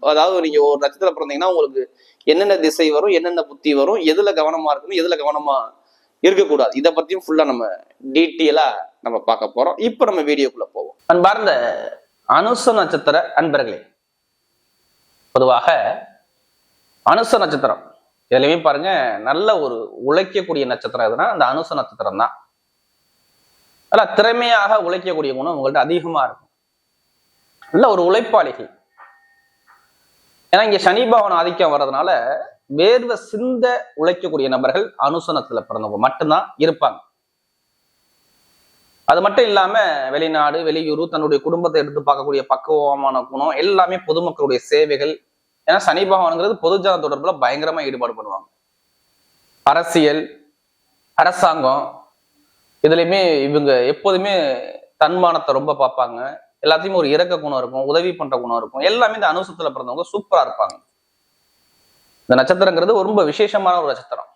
அதாவது நீங்க ஒரு நட்சத்திரம் பிறந்தீங்கன்னா உங்களுக்கு என்னென்ன திசை வரும் என்னென்ன புத்தி வரும் எதுல கவனமா இருக்கணும் எதுல கவனமா இருக்கக்கூடாது. இதை பத்தியும் ஃபுல்லா நம்ம டீட்டெயிலா நம்ம பார்க்க போறோம். இப்போ நம்ம வீடியோக்குள்ள போவோம். அன்பார்ந்த அனுச நட்சத்திர அன்பர்களே பொதுவாக அனுச நட்சத்திரம் எதுலையுமே பாருங்க நல்ல ஒரு உழைக்கக்கூடிய நட்சத்திரம் எதுனா அந்த அனுச நட்சத்திரம் தான். நல்லா திறமையாக உழைக்கக்கூடிய குணம் உங்கள்ட்ட அதிகமா இருக்கும். நல்ல ஒரு உழைப்பாளிகள். ஏன்னா இங்க சனி பவன் ஆதிக்கம் வர்றதுனால வேர்வை சிந்த உழைக்கக்கூடிய நபர்கள் அனுசனத்துல பிறந்தவங்க மட்டும்தான் இருப்பாங்க. அது மட்டும் இல்லாம வெளிநாடு வெளியூர் தன்னுடைய குடும்பத்தை எடுத்து பார்க்கக்கூடிய பக்குவமான குணம் எல்லாமே பொதுமக்களுடைய சேவைகள். ஏன்னா சனி பகவானுங்கிறது பொதுஜன தொடர்புல பயங்கரமா ஈடுபாடு பண்ணுவாங்க. அரசியல் அரசாங்கம் இதுலயுமே இவங்க எப்போதுமே தன்மானத்தை ரொம்ப பார்ப்பாங்க. எல்லாத்தையும் ஒரு இறக்க குணம் இருக்கும் உதவி பண்ற குணம் இருக்கும். எல்லாமே இந்த அனுசத்துல பிறந்தவங்க சூப்பரா இருப்பாங்க. இந்த நட்சத்திரங்கிறது ரொம்ப விசேஷமான ஒரு நட்சத்திரம்.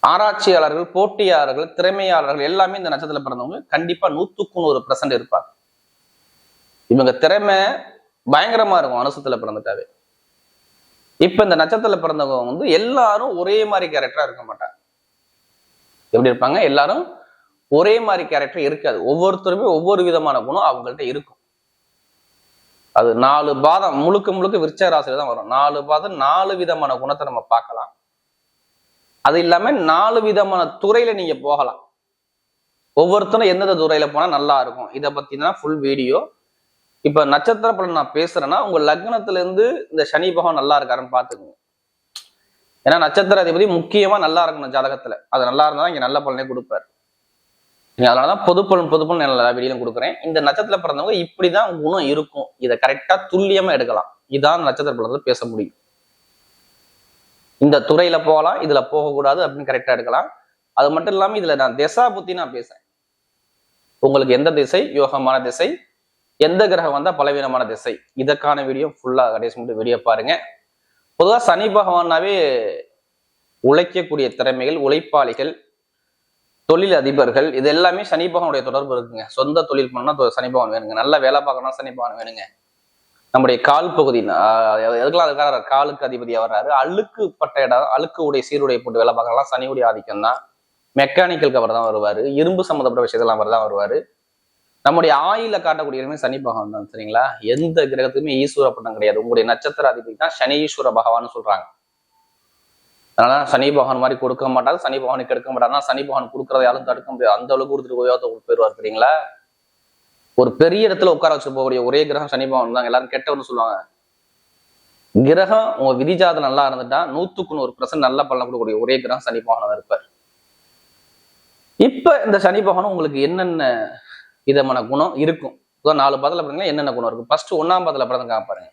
ஆராய்ச்சியாளர்கள் போட்டியாளர்கள் திறமையாளர்கள் எல்லாமே இந்த நட்சத்திரத்துல பிறந்தவங்க கண்டிப்பா நூத்துக்கு நூறு பர்சன்ட் இருப்பாங்க. இவங்க திறமை பயங்கரமா இருக்கும் அனுசத்துல பிறந்துட்டாவே. இப்ப இந்த நட்சத்திரத்துல பிறந்தவங்க வந்து எல்லாரும் ஒரே மாதிரி கேரக்டரா இருக்க மாட்டாங்க. எப்படி இருப்பாங்க? எல்லாரும் ஒரே மாதிரி கேரக்டர் இருக்காது. ஒவ்வொருத்தருமே ஒவ்வொரு விதமான குணம் அவங்கள்ட்ட இருக்கும். அது நாலு பாதம் முழுக்க முழுக்க விருச்ச ராசியில தான் வரும். நாலு பாதம் நாலு விதமான குணத்தை நம்ம பார்க்கலாம். அது இல்லாம நாலு விதமான துறையில நீங்க போகலாம். ஒவ்வொருத்தரும் எந்தெந்த துறையில போனா நல்லா இருக்கும். இதை பத்தி ஃபுல் வீடியோ இப்ப நட்சத்திர பலன் நான் பேசுறேன்னா உங்க லக்னத்துல இருந்து இந்த சனி பகவான் நல்லா இருக்காருன்னு பாத்துக்கோங்க ஏன்னா நட்சத்திர அதிபதி முக்கியமா நல்லா இருக்கணும் ஜாதகத்துல. அது நல்லா இருந்தா இங்க நல்ல பலனே கொடுப்பாரு. அதனாலதான் பொது பொதுப்பலன் பொது எல்லா வீடியோலும் கொடுக்குறேன். இந்த நட்சத்திர பிறந்தவங்க இப்படிதான் குணம் இருக்கும். இதை கரெக்டா துல்லியமா எடுக்கலாம். இதான் நட்சத்திர பலன்ல பேச முடியும். இந்த துறையில போகலாம் இதுல போகக்கூடாது அப்படின்னு கரெக்டா எடுக்கலாம். அது மட்டும் இல்லாம இதுல நான் திசா புத்தி நான் பேசுறேன். உங்களுக்கு எந்த திசை? யோகமான திசை. எந்த கிரகம் வந்தா பலவீனமான திசை? இதற்கான வீடியோ ஃபுல்லா கடைசி மட்டும் வீடியோ பாருங்க. பொதுவா சனி பகவானாவே உழைக்கக்கூடிய திறமைகள் உழைப்பாளிகள் தொழில் அதிபர்கள் இது எல்லாமே சனி பகவானுடைய தொடர்பு இருக்குங்க. சொந்த தொழில் பண்ணா சனி பகவான் வேணுங்க. நல்ல வேலை பார்க்கணும் சனி பகவான் வேணுங்க. நம்முடைய கால் பகுதி எதுக்கெல்லாம் அதுக்காக காலுக்கு அதிபதியாக வர்றாரு. அழுக்கு பட்ட இடம் அழுக்கு உடைய சீருடைய போட்டு வேலை பார்க்கலாம் சனியுடைய ஆதிக்கம் தான். மெக்கானிக்கலுக்கு அவர் தான் வருவாரு. இரும்பு சம்மந்தப்பட்ட விஷயத்தெல்லாம் அவர் தான் வருவாரு. நம்முடைய ஆயில காட்டக்கூடியதுமே சனி பகவான் தான் சரிங்களா? எந்த கிரகத்துக்குமே ஈஸ்வர பட்டம் கிடையாது. உங்களுடைய நட்சத்திர அதிபதி தான் சனீஸ்வர பகவான் சொல்றாங்க. அதனால சனி பகவான் மாதிரி கொடுக்க மாட்டாங்க சனி பகவானுக்கு எடுக்க மாட்டாங்க சனி பகவான் கொடுக்கறத யாரும் தடுக்க முடியாது. அந்த அளவுக்கு கொடுத்துட்டு உபயோகத்தை போயிடுவார் சரிங்களா? ஒரு பெரிய இடத்துல உட்கார வச்சு போகக்கூடிய ஒரே கிரகம் சனி பகவான் தான். எல்லாரும் கெட்டவன்னு சொல்லுவாங்க. கிரகம் உங்க விதிஜாதம் நல்லா இருந்துட்டா நூத்துக்கு நூறு பர்சன்ட் நல்லா பலன் கொடுக்கக்கூடிய ஒரே கிரகம் சனி பகவான் இருப்பார். இப்ப இந்த சனி பகவான் உங்களுக்கு என்னென்ன விதமான குணம் இருக்கும்? நாலு பதில் பாத்தீங்கன்னா என்னென்ன குணம் இருக்கும் ஃபர்ஸ்ட் ஒன்னாம் பதில பிறந்தங்க பாருங்க.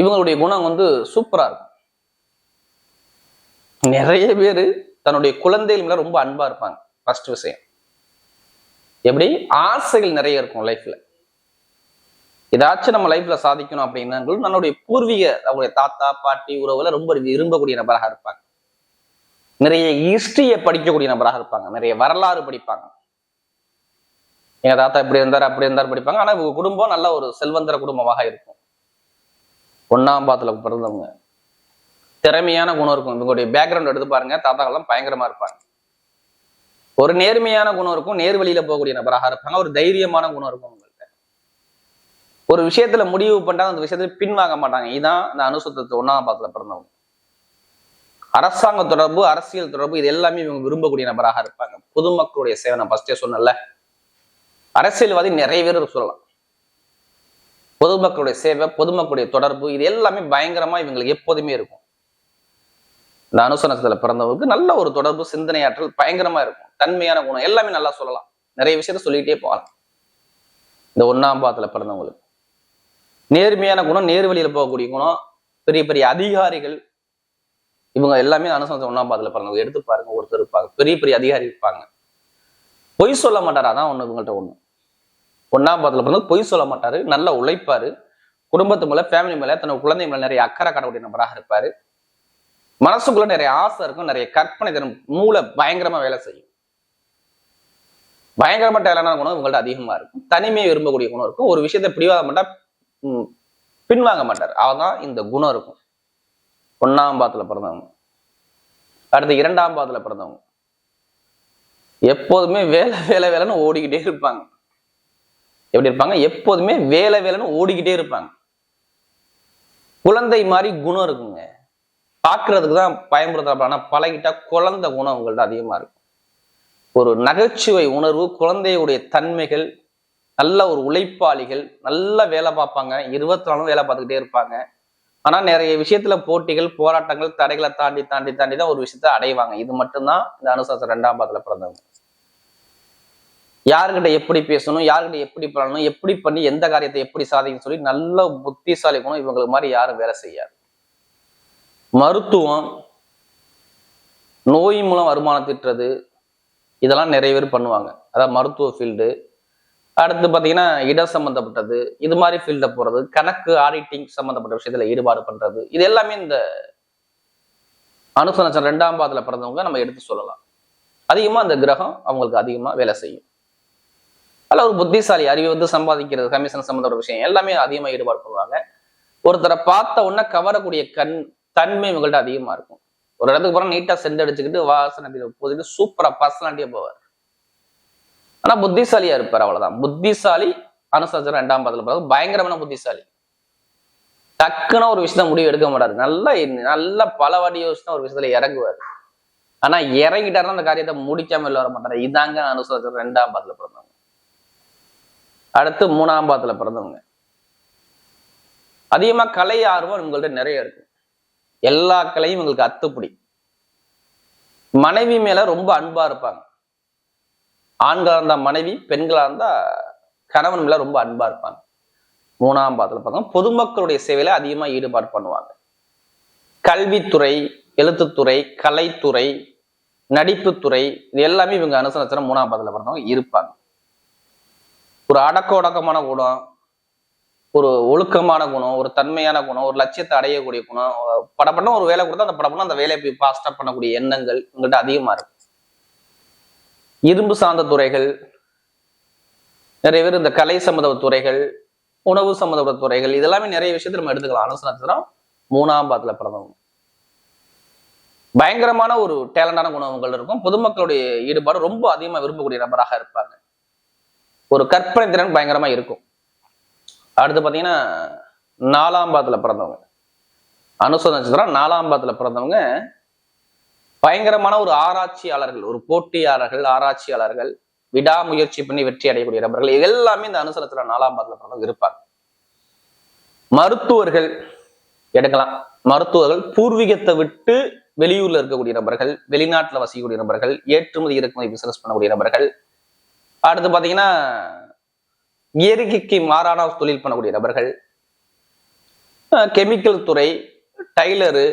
இவங்களுடைய குணம் வந்து சூப்பரா இருக்கும். நிறைய பேர் தன்னுடைய குழந்தைகள் மேல ரொம்ப அன்பா இருப்பாங்க. ஃபர்ஸ்ட் விஷயம். எப்படி? ஆசைகள் நிறைய இருக்கும் லைஃப்ல ஏதாச்சும் நம்ம லைஃப்ல சாதிக்கணும் அப்படின்னா நம்மளுடைய பூர்வீக அவங்களுடைய தாத்தா பாட்டி உறவுல ரொம்ப விரும்பக்கூடிய நபராக இருப்பாங்க. நிறைய ஹிஸ்டரியை படிக்கக்கூடிய நபராக இருப்பாங்க. நிறைய வரலாறு படிப்பாங்க. எங்க தாத்தா இப்படி இருந்தார் அப்படி இருந்தார் படிப்பாங்க. ஆனா இவங்க குடும்பம் நல்ல ஒரு செல்வந்தர குடும்பமாக இருக்கும். ஒன்னாம் பாத்துல பிறந்தவங்க. திறமையான குணம் இருக்கும். இவங்களுடைய பேக்ரவுண்ட் எடுத்து பாருங்க. தாத்தாக்கெல்லாம் பயங்கரமா இருப்பாங்க. ஒரு நேர்மையான குணம் இருக்கும். நேர் வழியில போகக்கூடிய நபராக இருப்பாங்க. ஒரு தைரியமான குணம் இருக்கும் உங்கள்கிட்ட ஒரு விஷயத்துல முடிவு பண்ணா அந்த விஷயத்துல பின்வாங்க மாட்டாங்க. இதுதான் இந்த அனுசுத்தத்தை ஒன்னாம் பாத்துல பிறந்தவங்க. அரசாங்க தொடர்பு அரசியல் தொடர்பு இது எல்லாமே இவங்க விரும்பக்கூடிய நபராக இருப்பாங்க. பொதுமக்களுடைய சேவை நான் ஃபர்ஸ்டே சொன்னல அரசியல்வாதி நிறைய பேர் சொல்லலாம். பொதுமக்களுடைய சேவை பொதுமக்களுடைய தொடர்பு இது எல்லாமே பயங்கரமா இவங்களுக்கு எப்போதுமே இருக்கும். இந்த அனுசனத்துல பிறந்தவங்களுக்கு நல்ல ஒரு தொடர்பு சிந்தனையாற்றல் பயங்கரமா இருக்கும். தன்மையான குணம் எல்லாமே நல்லா சொல்லலாம். நிறைய விஷயத்த சொல்லிக்கிட்டே போகலாம். இந்த ஒன்னாம் பாதத்துல பிறந்தவங்களுக்கு. நேர்மையான குணம் நேர்வழியில் போகக்கூடிய குணம் பெரிய பெரிய அதிகாரிகள் இவங்க எல்லாமே அனுசனத்தை ஒன்னாம் பாதத்துல பிறந்தவங்க. எடுத்து பாருங்க ஒருத்தர் இருப்பாங்க. பெரிய பெரிய அதிகாரி இருப்பாங்க. பொய் சொல்ல மாட்டாரா. அதான் ஒண்ணு இவங்கள்ட்ட ஒண்ணு. ஒன்னாம் பாதத்துல பிறந்தவங்க பொய் சொல்ல மாட்டாரு. நல்லா உழைப்பாரு. குடும்பத்து மேல ஃபேமிலி மேல தன்னோட குழந்தை மேல நிறைய அக்கறை காட்டக்கூடிய நபராக இருப்பாரு. மனசுக்குள்ள நிறைய ஆசை இருக்கும் நிறைய கற்பனை தரும் மூளை பயங்கரமா வேலை செய்யும். பயங்கரமா டேலண்டான குணம் உங்கள்ட்ட அதிகமா இருக்கும். தனிமையை விரும்பக்கூடிய குணம் இருக்கும். ஒரு விஷயத்தை பிடிவாத மாட்டா பின்வாங்க மாட்டார். அவதான் இந்த குணம் இருக்கும். ஒன்னாம் பாத்துல பிறந்தவங்க. அடுத்து இரண்டாம் பாத்துல பிறந்தவங்க. எப்போதுமே வேலை வேலை வேலைன்னு ஓடிக்கிட்டே இருப்பாங்க. எப்படி இருப்பாங்க? எப்போதுமே வேலை வேலைன்னு ஓடிக்கிட்டே இருப்பாங்க. குழந்தை மாதிரி குணம் இருக்குங்க. பார்க்கறதுக்கு தான் பயன்படுத்தலாம் ஆனால் பழகிட்டா குழந்தை குணம் உங்கள்ட்ட அதிகமா இருக்கும். ஒரு நகைச்சுவை உணர்வு குழந்தையுடைய தன்மைகள் நல்ல ஒரு உழைப்பாளிகள் நல்ல வேலை பார்ப்பாங்க. இருபத்தி நாலும் வேலை பார்த்துக்கிட்டே இருப்பாங்க. ஆனா நிறைய விஷயத்துல போட்டிகள் போராட்டங்கள் தடைகளை தாண்டி தாண்டி தாண்டி தான் ஒரு விஷயத்த அடைவாங்க. இது மட்டும்தான் இந்த அனுசாசம் ரெண்டாம் பாதத்தில் பிறந்தவங்க. யாருக்கிட்ட எப்படி பேசணும் யாருக்கிட்ட எப்படி பண்ணணும் எப்படி பண்ணி எந்த காரியத்தை எப்படி சாதிக்கணும் சொல்லி நல்ல புத்திசாலி குணம் இவங்களுக்கு மாதிரி யாரும் வேலை செய்யாது. மருத்துவம் நோய் மூலம் வருமானம் திட்டுறது இதெல்லாம் நிறைய பேர் பண்ணுவாங்க. அதாவது மருத்துவ ஃபீல்டு அடுத்து பார்த்தீங்கன்னா இட சம்பந்தப்பட்டது இது மாதிரி ஃபீல்ட போகிறது கணக்கு ஆடிட்டிங் சம்பந்தப்பட்ட விஷயத்துல ஈடுபாடு பண்றது இது எல்லாமே இந்த அனுசனச்சன் ரெண்டாம் பாதத்தில் பிறந்தவங்க நம்ம எடுத்து சொல்லலாம். அதிகமா அந்த கிரகம் அவங்களுக்கு அதிகமா வேலை செய்யும். அல்ல ஒரு புத்திசாலி அறிவை வந்து சம்பாதிக்கிறது கமிஷன் சம்மந்தப்பட்ட விஷயம் எல்லாமே அதிகமா ஈடுபாடு பண்ணுவாங்க. ஒருத்தரை பார்த்த உடனே கவரக்கூடிய கண் தன்மை இவங்கள்ட்ட அதிகமா இருக்கும். ஒரு இடத்துக்கு போறோம் நீட்டா செண்ட் அடிச்சுக்கிட்டு வாசனை போதுட்டு சூப்பரா பர்சனாலிட்டியா போவார். ஆனா புத்திசாலியா இருப்பார் அவ்வளவுதான். புத்திசாலி அனுசரிச்சு ரெண்டாம் பாதத்துல பிறகு பயங்கரமான புத்திசாலி. டக்குன்னு ஒரு விஷயத்த முடிவு எடுக்க மாட்டாரு. நல்லா நல்லா பல வாட்டி யோசிச்சு ஒரு விஷயத்துல இறங்குவார். ஆனா இறங்கிட்டாருன்னா அந்த காரியத்தை முடிக்காம இல்லை வர மாட்டாரு இதாங்க அனுசரிச்சு ரெண்டாம் பாதத்துல பிறந்தவங்க. அடுத்து மூணாம் பாதத்துல பிறந்தவங்க. அதிகமா கலை ஆர்வம் உங்கள்ட்ட நிறைய இருக்கும். எல்லா கலையும் இவங்களுக்கு அத்துப்படி. மனைவி மேல ரொம்ப அன்பா இருப்பாங்க. ஆண்களா இருந்தா மனைவி பெண்களா இருந்தா கணவன் மேல ரொம்ப அன்பா இருப்பாங்க. மூணாம் பாதத்துல பார்க்கணும். பொதுமக்களுடைய சேவையில அதிகமா ஈடுபாடு பண்ணுவாங்க. கல்வித்துறை எழுத்துத்துறை கலைத்துறை நடிப்புத்துறை இது எல்லாமே இவங்க அனுசரிச்சன மூணாம் பாதத்துல பிறந்தவங்க இருப்பாங்க. ஒரு அடக்க ஒடக்கமான கூடம் ஒரு ஒழுக்கமான குணம் ஒரு தன்மையான குணம் ஒரு லட்சியத்தை அடையக்கூடிய குணம் படப்படம் ஒரு வேலை கொடுத்தா அந்த படப்பட அந்த வேலையை போய் பாஸ்டா பண்ணக்கூடிய எண்ணங்கள் உங்கள்கிட்ட அதிகமா இருக்கும் இரும்பு சார்ந்த துறைகள் நிறைய பேர் இந்த கலை சம்மந்த துறைகள் உணவு சம்மந்தப்பட்ட துறைகள் இதெல்லாமே நிறைய விஷயத்தை நம்ம எடுத்துக்கலாம். அனுசனத்திரம் மூணாம் பாதத்துல பிறந்தவங்க. பயங்கரமான ஒரு டேலண்டான குணவங்கள் இருக்கும். பொதுமக்களுடைய ஈடுபாடு ரொம்ப அதிகமா விரும்பக்கூடிய நபராக இருப்பாங்க. ஒரு கற்பனை திறன் பயங்கரமா இருக்கும். அடுத்து பாத்தீங்கன்னா நாலாம் பாதத்துல பிறந்தவங்க. அனுச நட்சத்திரம் நாலாம் பாதத்துல பிறந்தவங்க. பயங்கரமான ஒரு ஆராய்ச்சியாளர்கள் ஒரு போட்டியாளர்கள் ஆராய்ச்சியாளர்கள் விடாமுயற்சி பண்ணி வெற்றி அடையக்கூடிய நபர்கள் இது எல்லாமே இந்த அனுசரத்துல நாலாம் பாதத்துல பிறந்தவங்க இருப்பாங்க. மருத்துவர்கள் எடுக்கலாம். மருத்துவர்கள் பூர்வீகத்தை விட்டு வெளியூர்ல இருக்கக்கூடிய நபர்கள் வெளிநாட்டுல வசிக்கக்கூடிய நபர்கள் ஏற்றுமதி இறக்குமதி பிசினஸ் பண்ணக்கூடிய நபர்கள். அடுத்து பாத்தீங்கன்னா இயற்கைக்கு மாறான தொழில் பண்ணக்கூடிய நபர்கள் கெமிக்கல் துறை டைலரு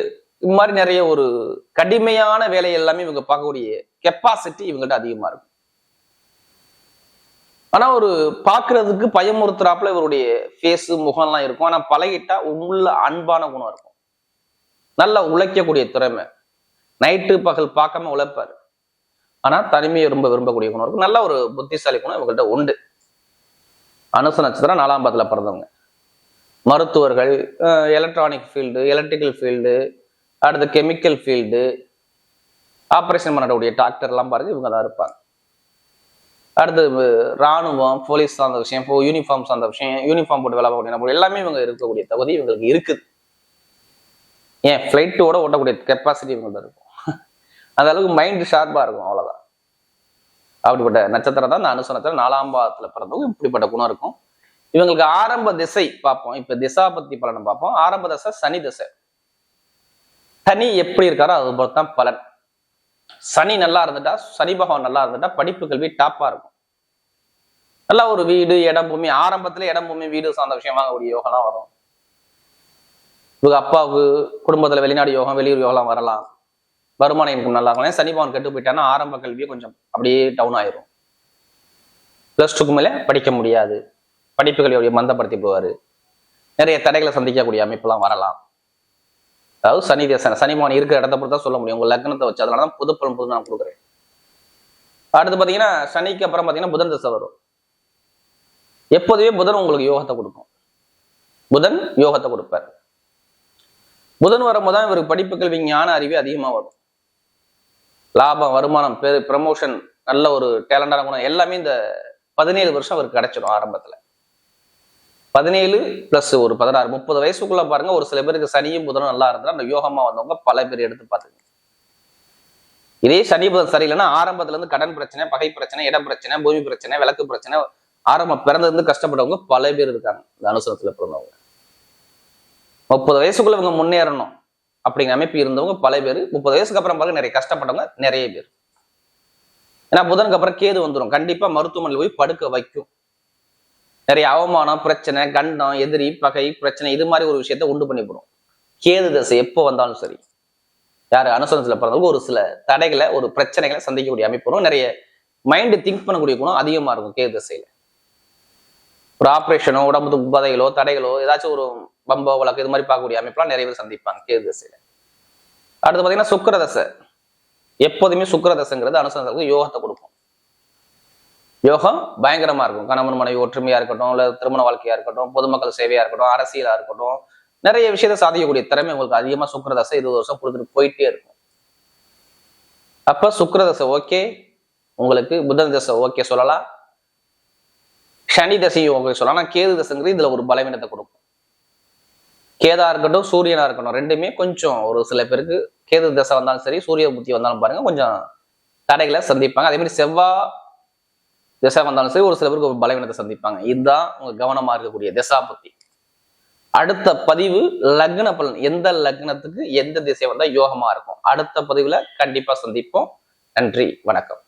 இது மாதிரி நிறைய ஒரு கடுமையான வேலை எல்லாமே இவங்க பார்க்கக்கூடிய கெப்பாசிட்டி இவங்கள்ட்ட அதிகமா இருக்கும். ஆனா ஒரு பாக்குறதுக்கு பயமுறுத்துறாப்புல இவருடைய ஃபேஸ் முகம்லாம் இருக்கும். ஆனா பழகிட்டா உள்ள அன்பான குணம் இருக்கும். நல்லா உழைக்கக்கூடிய திறமை. நைட்டு பகல் பார்க்காம உழைப்பாரு. ஆனா தனிமையை ரொம்ப விரும்பக்கூடிய குணம் இருக்கும். நல்ல ஒரு புத்திசாலி குணம் இவங்கள்ட்ட உண்டு. அனுச நட்சத்திரம் நாலாம் பாதத்தில் பிறந்தவங்க. மருத்துவர்கள் எலக்ட்ரானிக் ஃபீல்டு எலக்ட்ரிக்கல் ஃபீல்டு அடுத்து கெமிக்கல் ஃபீல்டு ஆப்ரேஷன் பண்ணக்கூடிய டாக்டர்லாம் பாருங்க இவங்க தான் இருப்பாங்க. அடுத்து ராணுவம் போலீஸ் சார்ந்த விஷயம் இப்போ யூனிஃபார்ம் சார்ந்த விஷயம் யூனிஃபார்ம் போட்டு வேலை பார்க்கக்கூடிய எல்லாமே இவங்க இருக்கக்கூடிய தகுதி இவங்களுக்கு இருக்குது. ஏன் ஃப்ளைட்டோட ஓட்டக்கூடிய கெப்பாசிட்டி இவங்கள்ட்ட இருக்கும். அந்த அளவுக்கு மைண்ட் ஷார்ப்பாக இருக்கும் அவ்வளோதான் அப்படிப்பட்ட நட்சத்திரம் தான் இந்த அனுச நட்சத்திரம் நாலாம் பாதத்தில் பிறந்தவங்க இப்படிப்பட்ட குணம் இருக்கும். இவங்களுக்கு ஆரம்ப திசை பார்ப்போம். இப்போ திசாபத்தி பலனை பார்ப்போம். ஆரம்ப தசை சனி திசை. சனி எப்படி இருக்காரோ அது போல தான் பலன். சனி நல்லா இருந்துட்டா சனி பகவான் நல்லா இருந்துட்டா படிப்பு கல்வி டாப்பாக இருக்கும். நல்லா ஒரு வீடு இடம் பூமி ஆரம்பத்துல இடம் பூமி வீடு சார்ந்த விஷயமாக ஒரு யோகம்லாம் வரும். இவங்க அப்பாவுக்கு குடும்பத்துல வெளிநாடு யோகம் வெளியூர் யோகம்லாம் வரலாம். வருமானம் இன்கம் நல்லா இருக்கலாம் சனி பவன் கெட்டு போயிட்டான்னா ஆரம்ப கல்வியை கொஞ்சம் அப்படியே டவுன் ஆயிரும். பிளஸ் டூக்கு மேலே படிக்க முடியாது. படிப்புகளை மந்தப்படுத்தி போவாரு. நிறைய தடைகளை சந்திக்கக்கூடிய அமைப்புலாம் வரலாம். அதாவது சனி தேசம் சனி பவன் இருக்கிற இடத்த பொறுத்தா சொல்ல முடியும். உங்க லக்னத்தை வச்சு அதனால தான் புது பலன் புது நான் கொடுக்குறேன். அடுத்து பாத்தீங்கன்னா சனிக்கு அப்புறம் பாத்தீங்கன்னா புதன் திசை வரும். எப்போதுமே புதன் உங்களுக்கு யோகத்தை கொடுக்கும். புதன் யோகத்தை கொடுப்பார். புதன் வரும்போது தான் இவருக்கு படிப்பு கல்வி ஞான அறிவு அதிகமா வரும். லாபம் வருமானம் பெரு ப்ரமோஷன் நல்ல ஒரு டேலண்டான குணம் எல்லாமே இந்த பதினேழு வருஷம் அவருக்கு கிடைச்சிடும் ஆரம்பத்துல. பதினேழு பிளஸ் ஒரு பதினாறு முப்பது வயசுக்குள்ள பாருங்க ஒரு சில பேருக்கு சனியும் புதனும் நல்லா இருந்தா அந்த யோகமா வந்தவங்க பல பேர் எடுத்து பார்த்துங்க இதே சனி புதன் சரியில்லைன்னா ஆரம்பத்துல இருந்து கடன் பிரச்சனை பகை பிரச்சனை இடம் பிரச்சனை பூமி பிரச்சனை விளக்கு பிரச்சனை ஆரம்பம் பிறந்ததுலேருந்து கஷ்டப்பட்டவங்க பல பேர் இருக்காங்க இந்த அனுசரத்துல பிறந்தவங்க. முப்பது வயசுக்குள்ள இவங்க முன்னேறணும். அப்படிங்கிற அமைப்பு இருந்தவங்க பல பேர் முப்பது வயசுக்கு அப்புறம் பாருங்க நிறைய கஷ்டப்பட்டவங்க நிறைய பேர். ஏன்னா புதனுக்கு அப்புறம் கேது வந்துடும் கண்டிப்பா மருத்துவமனையில் போய் படுக்க வைக்கும். நிறைய அவமானம் பிரச்சனை கண்டம் எதிரி பகை பிரச்சனை இது மாதிரி ஒரு விஷயத்த உண்டு பண்ணி போடும். கேது தசை எப்போ வந்தாலும் சரி. யார் அனுசரணத்தில் பிறந்தவங்க ஒரு சில தடைகளை ஒரு பிரச்சனைகளை சந்திக்கக்கூடிய அமைப்பு வரும். நிறைய மைண்டு திங்க் பண்ணக்கூடிய குணம் அதிகமா இருக்கும் கேது தசையில. ஒரு ஆப்ரேஷனோ உடம்புக்கு பதைகளோ தடைகளோ ஏதாச்சும் ஒரு பம்ப வழக்கு இது மாதிரி பார்க்கக்கூடிய அமைப்புலாம் நிறைய பேர் சந்திப்பாங்க கேது தசையில. அடுத்து பாத்தீங்கன்னா சுக்கரதசை எப்போதுமே சுக்கரதசைங்கிறது தசைங்கிறது யோகத்தை கொடுக்கும். யோகம் பயங்கரமா இருக்கும். கணவன் மனைவி ஒற்றுமையா இருக்கட்டும் இல்ல திருமண வாழ்க்கையா இருக்கட்டும் பொதுமக்கள் சேவையா இருக்கட்டும் அரசியலா இருக்கட்டும் நிறைய விஷயத்தை சாதிக்கக்கூடிய திறமை உங்களுக்கு அதிகமா சுக்கரதசை இருபது வருஷம் கொடுத்துட்டு போயிட்டே இருக்கும். அப்ப சுக்கரதசை ஓகே. உங்களுக்கு புதன் தசை ஓகே சொல்லலாம். சனி தசையும் ஓகே சொல்லலாம். ஆனா கேது தசைங்கிறது இதுல ஒரு பலவீனத்தை கொடுக்கும். கேதா இருக்கட்டும் சூரியனா இருக்கட்டும் ரெண்டுமே கொஞ்சம் ஒரு சில பேருக்கு கேது தசை வந்தாலும் சரி சூரிய புத்தி வந்தாலும் பாருங்க கொஞ்சம் தடைகளை சந்திப்பாங்க. அதே மாதிரி செவ்வாய் திசை வந்தாலும் சரி ஒரு சில பேருக்கு ஒரு பலவீனத்தை சந்திப்பாங்க. இதுதான் உங்க கவனமா இருக்கக்கூடிய திசா புத்தி. அடுத்த பதிவு லக்ன பலன். எந்த லக்னத்துக்கு எந்த திசை வந்தா யோகமா இருக்கும்? அடுத்த பதிவுல கண்டிப்பா சந்திப்போம். நன்றி வணக்கம்.